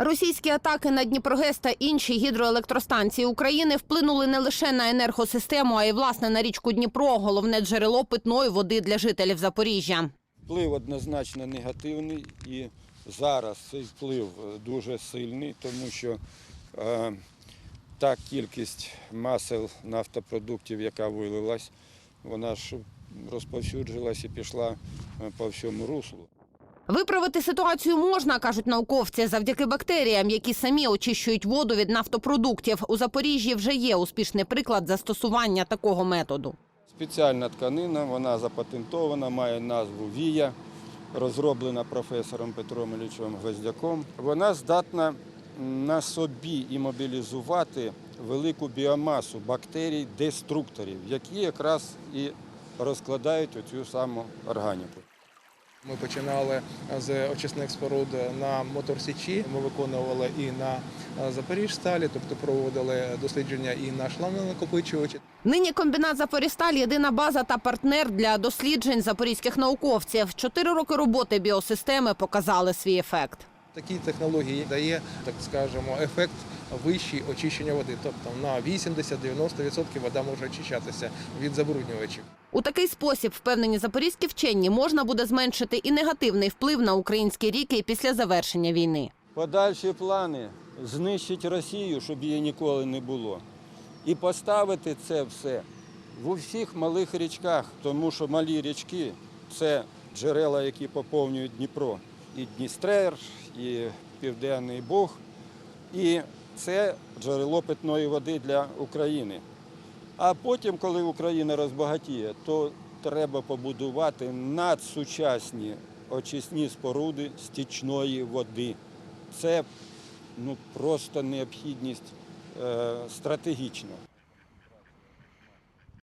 Російські атаки на Дніпрогес та інші гідроелектростанції України вплинули не лише на енергосистему, а й власне на річку Дніпро, головне джерело питної води для жителів Запоріжжя. Вплив однозначно негативний і зараз цей вплив дуже сильний, тому що е, та кількість масел нафтопродуктів, яка вилилась, вона ж розповсюджилась і пішла е, по всьому руслу. Виправити ситуацію можна, кажуть науковці, завдяки бактеріям, які самі очищують воду від нафтопродуктів. У Запоріжжі вже є успішний приклад застосування такого методу. Спеціальна тканина, вона запатентована, має назву Вія, розроблена професором Петром Іллічем Гвоздяком. Вона здатна на собі імобілізувати велику біомасу бактерій-деструкторів, які якраз і розкладають оцю саму органіку. Ми починали з очисних споруд на Моторсічі. Ми виконували і на Запоріжсталі, тобто проводили дослідження і на шланонакопичувачі. Нині комбінат Запоріжсталь єдина база та партнер для досліджень запорізьких науковців. Чотири роки роботи біосистеми показали свій ефект. Такі технології дає, так скажемо, ефект вищий очищення води. Тобто на 80-90% вода може очищатися від забруднювачів. У такий спосіб, впевнені запорізькі вчені, можна буде зменшити і негативний вплив на українські ріки після завершення війни. Подальші плани знищити Росію, щоб її ніколи не було. І поставити це все в усіх малих річках, тому що малі річки це джерела, які поповнюють Дніпро. І Дністрер, і Південний Буг. І це джерело питної води для України. А потім, коли Україна розбагатіє, то треба побудувати надсучасні очисні споруди стічної води. Це ну, просто необхідність е, стратегічна.